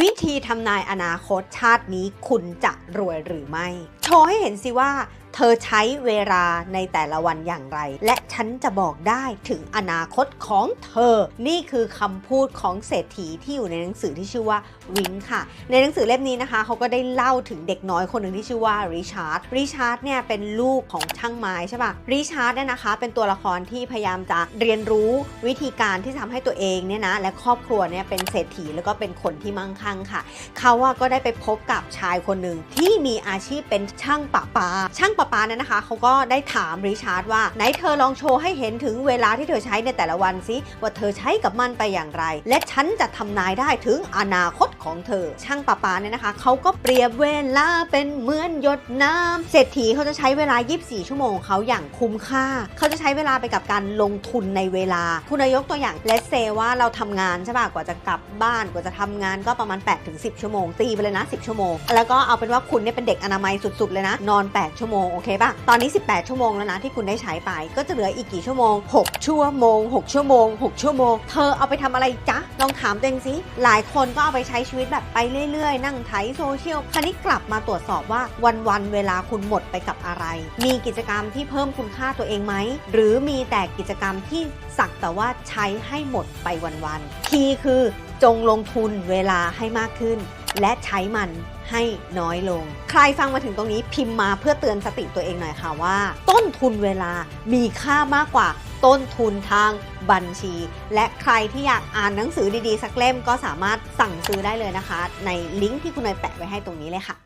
วิ ธีทำนายอนาคตชาตินี้คุณจะรวยหรือไม่ โชว์ให้เห็นสิว่า เธอใช้เวลาในแต่ละวันอย่างไร และฉันจะบอกได้ถึงอนาคตของเธอ นี่คือคำพูดของเศรษฐีที่อยู่ในหนังสือที่ชื่อว่าวิงค่ะ ในหนังสือเล่มนี้นะคะ เขาก็ได้เล่าถึงเด็กน้อยคนหนึ่งที่ชื่อว่าริชาร์ดริชาร์ดเนี่ยเป็นลูกของช่างไม้ใช่ปะริชาร์ดเนี่ยนะคะ เป็นตัวละครที่พยายามจะเรียนรู้วิธีการที่ทำให้ตัวเองเนี่ยนะและครอบครัวเนี่ยเป็นเศรษฐีแล้วก็เป็นคนที่มั่งคั่งค่ะเขาว่าก็ได้ไปพบกับชายคนหนึ่งที่มีอาชีพเป็นช่างปะปา ช่างปะปาเนี่ยนะคะเขาก็ได้ถามริชาร์ดว่าไหนเธอลองโชว์ให้เห็นถึงเวลาที่เธอใช้ในแต่ละวันสิว่าเธอใช้กับมันไปอย่างไร และฉันจะทำนายได้ถึงอนาคต ของเธอ ช่างปะปาเนี่ยนะคะเขาก็เปรียบเวลาเป็นเหมือนหยดน้ำเศรษฐีเขาจะใช้เวลา 24 ชั่วโมงของเขาอย่างคุ้มค่า เขาจะใช้เวลาไปกับการลงทุนในเวลา คุณนายกตัวอย่างเลสเซว่าเราทำงานใช่ป่ะกว่าจะกลับบ้านกว่าจะทำงานก็ประมาณ8-10ชั่วโมงตีไปเลยนะ 10 ชั่วโมง แล้วก็เอาเป็นว่าคุณเนี่ยเป็นเด็กอนามัยสุดๆเลยนะนอน 8 ชั่วโมงโอเคป่ะตอนนี้ 18 ชั่วโมงแล้วนะที่คุณได้ใช้ไป ก็จะเหลืออีกกี่ชั่วโมง 6 ชั่วโมง 6 ชั่วโมง 6 ชั่วโมง เธอเอาไปทำอะไรจ๊ะลองถามตัวเองสิหลายคนก็เอาไปใช้ชีวิตแบบไปเรื่อยๆ นั่งไถโซเชียลคราวนี้กลับมาตรวจสอบว่าวันๆเวลาคุณหมดไปกับอะไร มีกิจกรรมที่เพิ่มคุณค่าตัวเองไหม หรือมีแต่กิจกรรมที่สักแต่ว่าใช้ให้หมดไปวันๆคีย์คือจงลงทุนเวลาให้มากขึ้น และใช้มันให้น้อยลง ใครฟังมาถึงตรงนี้พิมพ์มาเพื่อเตือนสติตัวเองหน่อยค่ะว่า ต้นทุนเวลามีค่ามากกว่า ต้นทุนทางบัญชี และใครที่อยากอ่านหนังสือดีๆ สักเล่มก็สามารถสั่งซื้อได้เลยนะคะ ในลิงก์ที่คุณเนยแปะไว้ให้ตรงนี้เลยค่ะ